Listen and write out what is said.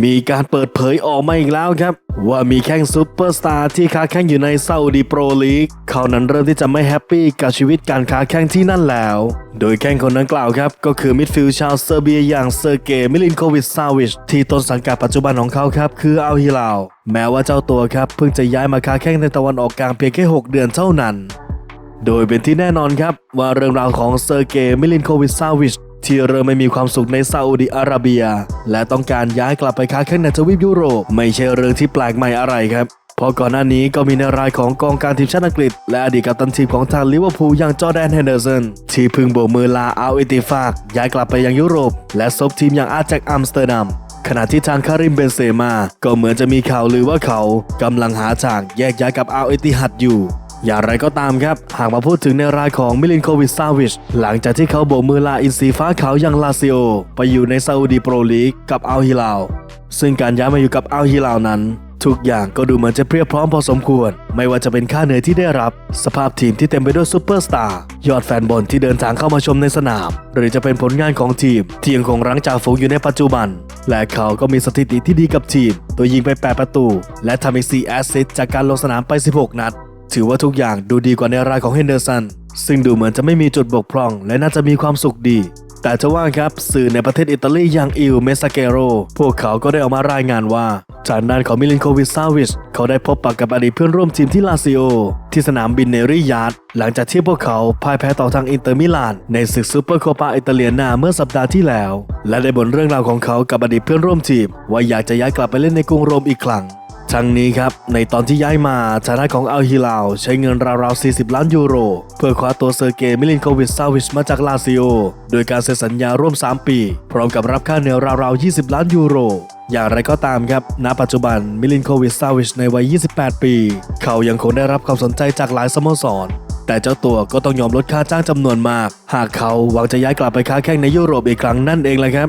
มีการเปิดเผยออกมาอีกแล้วครับ ว่ามีแข้งซูเปอร์สตาร์ที่ค้าแข้งอยู่ในซาอุดีโปรลีกเขานั้นเริ่มที่จะไม่แฮปปี้กับชีวิตการค้าแข้งที่นั่นแล้ว โดยแข้งคนดังกล่าวครับ ก็คือมิดฟิลด์ชาวเซอร์เบียอย่างเซอร์เกย์มิลินโควิชซาวิชที่ต้นสังกัดปัจจุบันของเขาครับ คืออัลฮิลาลแม้ว่าเจ้าตัวครับ เพิ่งจะย้ายมาค้าแข้งในตะวันออกกลางเพียงแค่หกเดือนเท่านั้น โดยเป็นที่แน่นอนครับว่าเรื่องราวของเซอร์เกย์มิลินโควิชซาวิช ที่เริ่มไม่มีความสุขในซาอุดิอาระเบีย และต้องการย้ายกลับไปค้าแข่งในทวีปยุโรป ไม่ใช่เรื่องที่แปลกใหม่อะไรครับเพราะก่อนหน้านี้ก็มีในรายของกองการทีมชาติอังกฤษ และอดีตกัปตันทีมของทางลิเวอร์พูลอย่างจอร์แดนเฮนเดอร์สันที่พึ่งโบกมือลาอัลอิติฟากย้ายกลับไปยังยุโรป และซบทีมอย่างอาร์แจ็คอัมสเตอร์ดัมขณะที่ทางคาริมเบนเซมา ก็เหมือนจะมีข่าวลือว่าเขากำลังหาทางแยกย้ายกับอัลอิติฮัดอยู่ อย่างไรก็ตามครับ หากมาพูดถึงในรายของมิลินโควิชซาวิช หลังจากที่เขาโบกมือลาอินซีฟ้าขาวอย่างลาซิโอ ไปอยู่ในซาอุดีโปรลีกกับอัลฮิลาลซึ่งการย้ายมาอยู่กับอัลฮิลาลนั้น ทุกอย่างก็ดูเหมือนจะเพรียบพร้อมพอสมควร ไม่ว่าจะเป็นค่าเหนื่อยที่ได้รับ สภาพทีมที่เต็มไปด้วยซูเปอร์สตาร์ยอดแฟนบอลที่เดินทางเข้ามาชมในสนาม หรือจะเป็นผลงานของทีม ที่ยังคงรั้งจ่าฝูงอยู่ในปัจจุบัน และเขาก็มีสถิติที่ดีกับทีม ตัวยิงไป 8 ประตู และทำอีก4แอสซิสต์จากการลงสนามไป 16 นัด ถือว่าทุกอย่างดูดีกว่าในรายของเฮนเดอร์สัน ซึ่งดูเหมือนจะไม่มีจุดบกพร่อง และน่าจะมีความสุขดี แต่จะว่าครับสื่อในประเทศอิตาลีอย่างอิลเมสเกโร พวกเขาก็ได้ออกมารายงานว่าทางด้านของมิลินโควิชซาวิช เขาได้พบปะกับอดีตเพื่อนร่วมทีมที่ลาซิโอ ที่สนามบินเนริยาดหลังจากที่พวกเขาพ่ายแพ้ต่อทางอินเตอร์มิลาน ในศึกซูเปอร์โคปาอิตาเลียนาเมื่อสัปดาห์ที่แล้ว และได้บ่นเรื่องราวของเขากับอดีตเพื่อนร่วมทีมว่าอยากจะย้ายกลับไปเล่นในกรุงโรมอีกครั้ง ทั้งนี้ครับ ในตอนที่ย้ายมาฐานะของอัลฮิลาลใช้เงินราวๆ 40 ล้านยูโร เพื่อคว้าตัวเซอร์เกย์มิลินโควิชซาวิชมาจากลาซิโอ โดยการเซ็นสัญญาร่วม 3 ปี พร้อมกับรับค่าเหนื่อยราวๆ 20 ล้านยูโรอย่างไรก็ตามครับ ณ ปัจจุบัน มิลินโควิชซาวิชในวัย 28 ปี เขายังคงได้รับความสนใจจากหลายสโมสร แต่เจ้าตัวก็ต้องยอมลดค่าจ้างจำนวนมาก หากเขาหวังจะย้ายกลับไปค้าแข่งในยุโรปอีกครั้งนั่นเองแหละครับ